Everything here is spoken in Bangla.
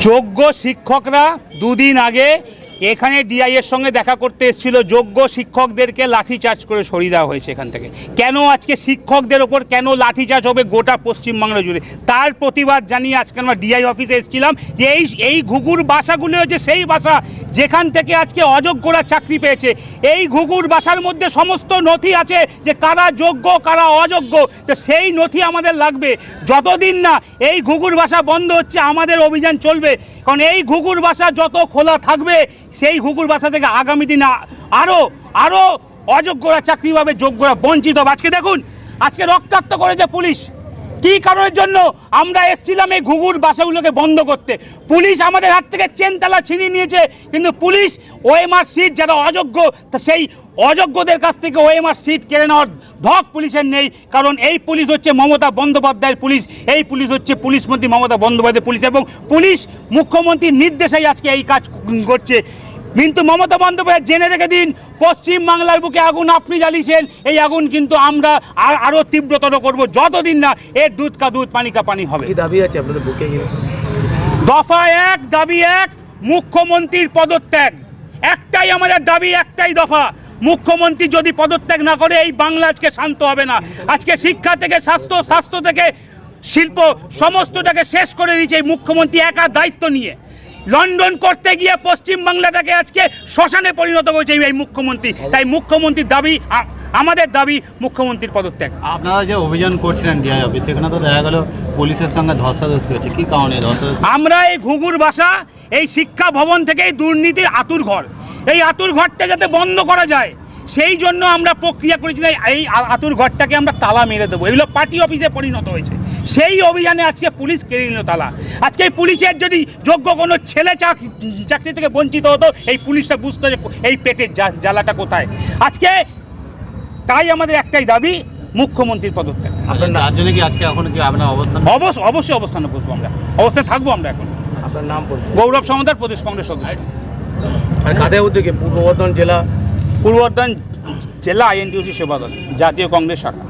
যোগ্য শিক্ষকরা দুদিন আগে এখানে ডিআই এর সঙ্গে দেখা করতে এসেছিল যোগ্য শিক্ষকদেরকে লাঠিচার্জ করে সরিয়ে দেওয়া হয়েছে এখান থেকে। কেন আজকে শিক্ষকদের ওপর কেন লাঠিচার্জ হবে গোটা পশ্চিমবাংলা জুড়ে? তার প্রতিবাদ জানিয়ে আজকে আমরা ডিআই অফিসে এসেছিলাম যে এই এই ঘুঘুর বাসাগুলি হচ্ছে সেই বাসা যেখান থেকে আজকে অযোগ্যরা চাকরি পেয়েছে, এই ঘুঘুর বাসার মধ্যে সমস্ত নথি আছে যে কারা যোগ্য, কারা অযোগ্য। তো সেই নথি আমাদের লাগবে। যতদিন না এই ঘুঘুর বাসা বন্ধ হচ্ছে, আমাদের অভিযান চলবে। কারণ এই ঘুঘুর বাসা যত খোলা থাকবে সেই ঘুঘুর বাসা থেকে আগামী দিনে আরও আরও অযোগ্যরা চাকরি পাবে যোগ্যরা বঞ্চিত আজকে দেখুন, আজকে রক্তাক্ত করেছে পুলিশ। কি কারণের জন্য আমরা এসছিলাম এই ঘুঘুর বাসাগুলোকে বন্ধ করতে? পুলিশ আমাদের হাত থেকে চেনতালা ছিনিয়ে নিয়েছে, কিন্তু পুলিশ ওএমআর সিট যারা অযোগ্য সেই অযোগ্যদের কাছ থেকে ওএমআর সিট কেড়ে নেওয়ার ধক পুলিশের নেই, কারণ এই পুলিশ হচ্ছে মমতা বন্দ্যোপাধ্যায়ের পুলিশ। এই পুলিশ হচ্ছে পুলিশ মন্ত্রী মমতা বন্দ্যোপাধ্যায়ের পুলিশ এবং পুলিশ মুখ্যমন্ত্রীর নির্দেশেই আজকে এই কাজ করছে। কিন্তু মমতা বন্দ্যোপাধ্যায় জেনে রেখে দিন পশ্চিম বাংলার বুকে আগুন আপনি জ্বালিয়েছেন এই আগুন কিন্তু আমরা আর আরও তীব্রতর করব যতদিন না এর দুধ কা দুধ পানি কা পানি হবে। দাবি আছে আপনাদের বুকে দফা এক দাবি এক মুখ্যমন্ত্রীর পদত্যাগ। একটাই আমাদের দাবি একটাই দফা। মুখ্যমন্ত্রী যদি পদত্যাগ না করে এই বাংলা আজকে শান্ত হবে না। আজকে শিক্ষা থেকে স্বাস্থ্য স্বাস্থ্য থেকে শিল্প সমস্তটাকে শেষ করে দিয়েছে এই মুখ্যমন্ত্রী একা দায়িত্ব নিয়ে। লন্ডন করতে গিয়ে পশ্চিমবাংলাটাকে আজকে শ্মশানে পরিণত করেছে এই মুখ্যমন্ত্রী। তাই মুখ্যমন্ত্রীর দাবি আমাদের দাবি মুখ্যমন্ত্রীর পদত্যাগ। আপনারা যে অভিযান করছিলেন ডিআই অফিস সেখানে তো দেখা গেল পুলিশের সঙ্গে ধস্তাধস্তি হচ্ছে। কি কারণে আমরা এই ঘুঘুর বাসা এই শিক্ষা ভবন থেকে এই দুর্নীতির আতুর ঘর এই আতুর ঘরটা যাতে বন্ধ করা যায় সেই জন্য আমরা প্রক্রিয়া করেছিলাম এই আতুর ঘরটাকে আমরা তালা মেরে দেবো। এগুলো পার্টি অফিসে পরিণত হয়েছে। সেই অভিযানে আজকে পুলিশ কেড়ে নিল তালা। আজকে এই পুলিশের যদি যোগ্য কোনো ছেলে চাক- চাকরি থেকে বঞ্চিত হতো এই পুলিশটা বুঝতো যে এই পেটের জা- জ্বালাটা কোথায়। আজকে তাই আমাদের একটাই দাবি মুখ্যমন্ত্রীর পদত্যাগ। আপনার তার কি আজকে এখন কি আপনার অবস্থান? অবশ্য অবশ্যই অবস্থানে বসবো আমরা। অবস্থায় থাকব আমরা এখন। আপনার নাম গৌরব সমাদার প্রদেশ কংগ্রেস সদস্য। আর কাদের উদ্যোগে? পূর্ব বর্ধমান জেলা পূর্ব জেলা আইএনটিউসি সেবা দল জাতীয় কংগ্রেস শাখা।